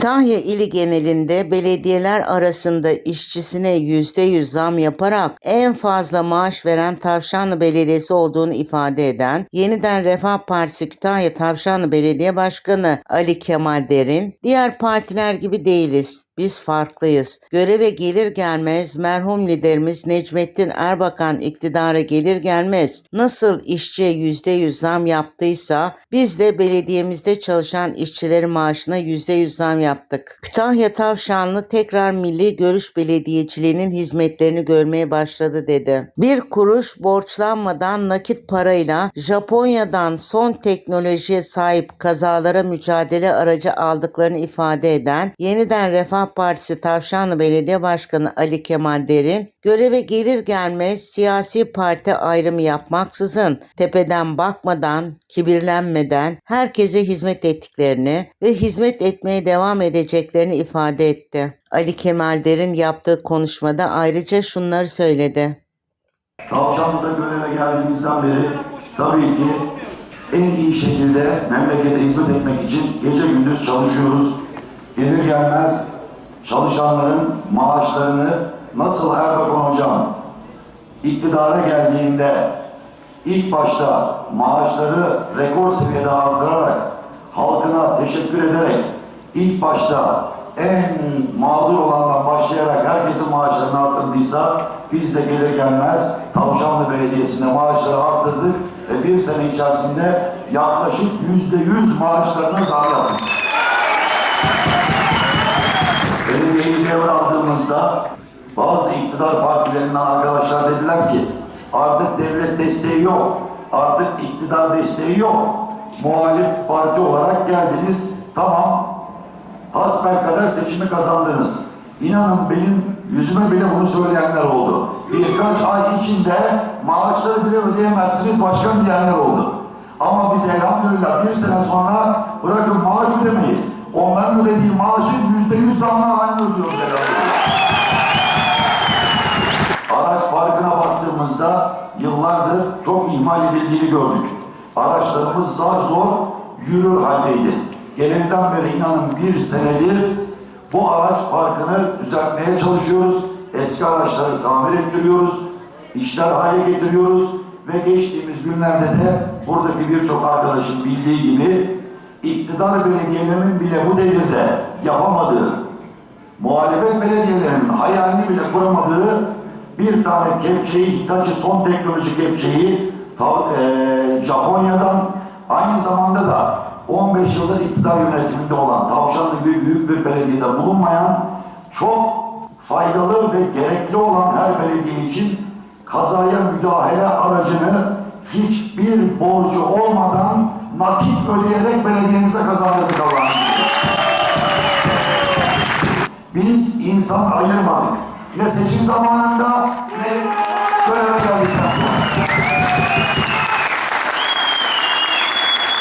Kütahya ili genelinde belediyeler arasında işçisine %100 zam yaparak en fazla maaş veren Tavşanlı Belediyesi olduğunu ifade eden Yeniden Refah Partisi Kütahya Tavşanlı Belediye Başkanı Ali Kemal Derin, diğer partiler gibi değiliz. Biz farklıyız. Göreve gelir gelmez merhum liderimiz Necmettin Erbakan iktidara gelir gelmez nasıl işçiye %100 zam yaptıysa biz de belediyemizde çalışan işçilerin maaşına %100 zam yaptık. Kütahya Tavşanlı tekrar milli görüş belediyeciliğinin hizmetlerini görmeye başladı dedi. Bir kuruş borçlanmadan nakit parayla Japonya'dan son teknolojiye sahip kazalara mücadele aracı aldıklarını ifade eden Yeniden Refah Partisi Tavşanlı Belediye Başkanı Ali Kemal Derin, göreve gelir gelmez siyasi parti ayrımı yapmaksızın, tepeden bakmadan, kibirlenmeden herkese hizmet ettiklerini ve hizmet etmeye devam edeceklerini ifade etti. Ali Kemal Derin yaptığı konuşmada ayrıca şunları söyledi. Tavşanlı'da göreve geldiğimizden beri tabii ki en iyi şekilde memlekete hizmet etmek için gece gündüz çalışıyoruz. Gelir gelmez çalışanların maaşlarını nasıl Erbakan Hocam? İktidara geldiğinde ilk başta maaşları rekor seviyede artırarak halkına teşekkür ederek ilk başta en mağdur olandan başlayarak herkesin maaşlarını arttırdıysa biz de gelir gelmez Tavşanlı Belediyesi'nde maaşları arttırdık ve bir sene içerisinde yaklaşık yüzde yüz maaşlarına zam Belediyeyi devraldığımızda bazı iktidar partilerinden arkadaşlar dediler ki artık devlet desteği yok, artık iktidar desteği yok. Muhalif parti olarak geldiniz, tamam hasbelkader seçimi kazandınız. İnanın benim yüzüme bile bunu söyleyenler oldu. Birkaç ay içinde maaşları bile ödeyemezsiniz başkan diyenler oldu. Ama biz elhamdülillah bir sene sonra bırakın maaş ödemeyi, onların ödediği maaşın yüzde yüz zamlı halini ödüyoruz elhamdülillah. Araç parkına baktığımızda yıllardır çok ihmal edildiğini gördük. Araçlarımız zar zor yürür haldeydi. Gelenden beri inanın bir senedir bu araç parkını düzeltmeye çalışıyoruz. Eski araçları tamir ettiriyoruz. işler hale getiriyoruz. Ve geçtiğimiz günlerde de buradaki birçok arkadaşın bildiği gibi iktidar belediyelerinin bile bu devirde yapamadığı muhalefet belediyelerinin hayalini bile kuramadığı bir tane kepçeyi, Hitachi son teknoloji kepçeyi eee, Japonya'dan aynı zamanda da 15 yıldır iktidar yönetiminde olan Tavşanlı gibi büyük bir belediyede bulunmayan çok faydalı ve gerekli olan her belediye için kazaya müdahale aracını hiçbir borcu olmadan nakit ödeyerek belediyemize kazandırdık Allah'ın. Biz insan ayırmadık. Ne seçim zamanında ne göreve geldikten sonra.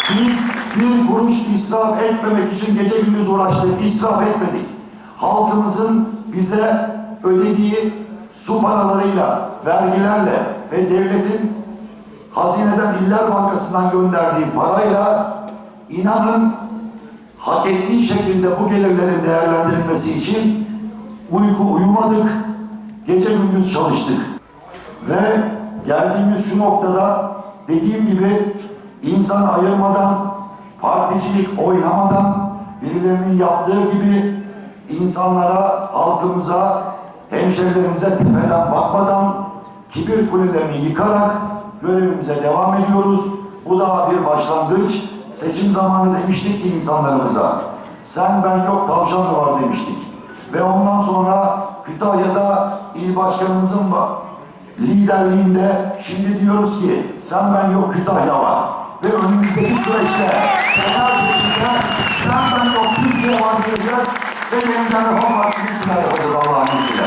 Biz bir kuruş israf etmemek için gece gündüz uğraştık, israf etmedik. Halkımızın bize ödediği su paralarıyla, vergilerle ve devletin hazineden İller Bankası'ndan gönderdiği parayla inanın hak ettiği şekilde bu gelirlerin değerlendirilmesi için uyku uyumadık, gece gündüz çalıştık. Ve geldiğimiz şu noktada dediğim gibi insan ayırmadan, particilik oynamadan, birilerinin yaptığı gibi insanlara, halkımıza, hemşerilerimize tepeden bakmadan, kibir kulelerini yıkarak görevimize devam ediyoruz. Bu daha bir başlangıç. Seçim zamanı demiştik ki insanlarımıza, sen ben yok tavşanlı var demiştik. Ve ondan sonra Kütahya'da il başkanımızın liderliğinde şimdi diyoruz ki sen ben yok Kütahya var. Ve önümüzdeki süreçte genel seçimde sen ben yok Türkiye var diyeceğiz ve yeniden Refah Partisi'ni yapacağız Allah'ın izniyle.